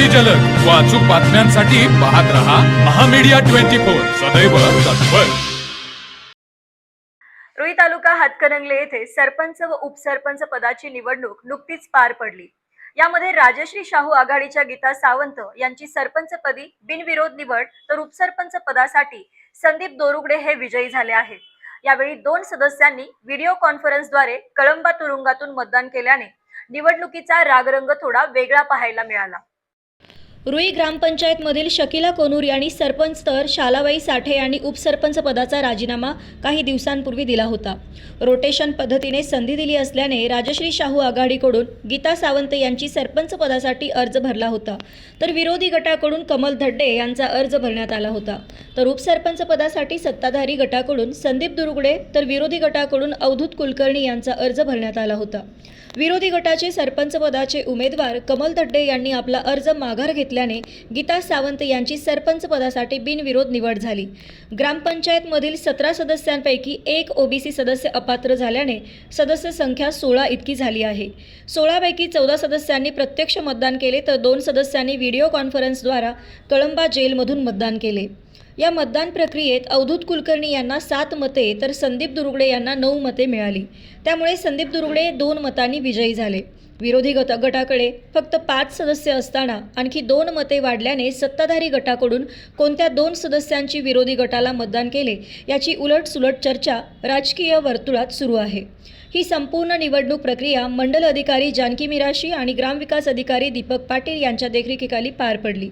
अगदी जलद. व अचूक बातम्यांसाठी पाहत रहा महामीडिया ट्वेंटी फोर. सदैव तत्पर. रुई तालुका हातकणंगले येथे सरपंच व उपसरपंच पदाची निवडणूक नुकतीच पार पडली. यामध्ये राजश्री शाहू आघाडीच्या गीता सावंत यांची सरपंचपदी बिनविरोध निवड तर उपसरपंच पदासाठी संदीप दोरुगडे हे विजयी झाले आहेत. यावेळी दोन सदस्यांनी व्हिडिओ कॉन्फरन्सद्वारे कळंबा तुरुंगातून मतदान केल्याने निवडणुकीचा रागरंग थोडा वेगळा पाहायला मिळाला. रुई ग्रामपंचायतमधील शकिला कोनूर यांनी सरपंच तर शालाबाई साठे यांनी उपसरपंच पदाचा राजीनामा काही दिवसांपूर्वी दिला होता. रोटेशन पद्धतीने संधी दिली असल्याने राजश्री शाहू आघाडीकडून गीता सावंत यांची सरपंच पदासाठी अर्ज भरला होता. तर विरोधी गटाकडून कमल धड्डे यांचा अर्ज भरण्यात आला होता. तर उपसरपंच पदासाठी सत्ताधारी गटाकडून संदीप दुरुगडे तर विरोधी गटाकडून अवधूत कुलकर्णी यांचा अर्ज भरण्यात आला होता. विरोधी गटाचे सरपंच पदाचे उमेदवार कमल धड्डे यांनी आपला अर्ज माघार घेतला घेतल्याने गीता सावंत यांची सरपंच पदासाठी बिनविरोध निवड झाली. ग्रामपंचायतमधील सतरा सदस्यांपैकी एक ओबीसी सदस्य अपात्र झाल्याने सदस्य संख्या सोळा इतकी झाली आहे. सोळापैकी चौदा सदस्यांनी प्रत्यक्ष मतदान केले तर दोन सदस्यांनी व्हिडिओ कॉन्फरन्सद्वारा कळंबा जेलमधून मतदान केले. या मतदान प्रक्रियेत अवधूत कुलकर्णी यांना सात मते तर संदीप दुरुगडे यांना नऊ मते मिळाली. त्यामुळे संदीप दुरुगडे दोन मतांनी विजयी झाले. विरोधी गट गटाकडे फक्त पाच सदस्य असताना आणखी दोन मते वाढल्याने सत्ताधारी गटाकडून कोणत्या दोन सदस्यांची विरोधी गटाला मतदान केले याची उलटसुलट चर्चा राजकीय वर्तुळात सुरू आहे. ही संपूर्ण निवडणूक प्रक्रिया मंडल अधिकारी जानकी मिराशी आणि ग्रामविकास अधिकारी दीपक पाटील यांच्या देखरेखीखाली पार पडली.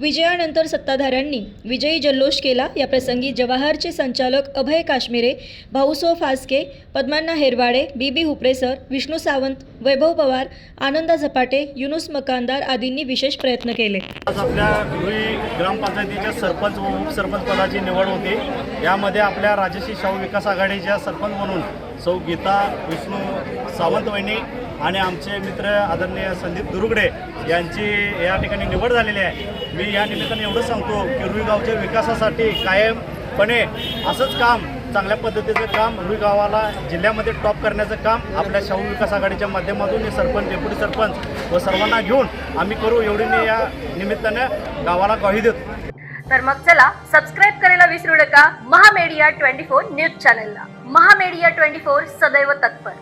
विजयानंतर सत्ताधाऱ्यांनी विजयी जल्लोष केला. या प्रसंगी जवाहरचे संचालक अभय काश्मीरे भाऊसो फासके पद्मांना हेरवाडे बीबी हुपरेसर विष्णू सावंत वैभव पवार आनंदा झपाटे युनुस मकानदार आदींनी विशेष प्रयत्न केले. आज आपल्या धुळी ग्रामपंचायतीच्या सरपंच व उपसरपंच पदाची निवड होते. यामध्ये आपल्या राजश्री शाहू विकास आघाडीच्या सरपंच म्हणून सौ गीता विष्णू सावंत वहिनी आणि आमचे मित्र आदरणीय संदीप दुरुगडे यांची या ठिकाणी निवड झालेली आहे. मी या निमित्ताने एवढं सांगतो की रुई गावच्या विकासासाठी कायमपणे असंच काम चांगल्या पद्धतीचं काम रुई गावाला जिल्ह्यामध्ये टॉप करण्याचं काम आपल्या शाहू विकास आघाडीच्या माध्यमातून हे सरपंच डेप्युटी सरपंच व सर्वांना घेऊन आम्ही करू एवढी मी या निमित्तानं गावाला ग्वाही देतो. तर मग चला सबस्क्राईब करायला विसरू नका. महामेडिया ट्वेंटी फोर न्यूज चॅनलला. महामेडिया ट्वेंटी फोर सदैव तत्पर.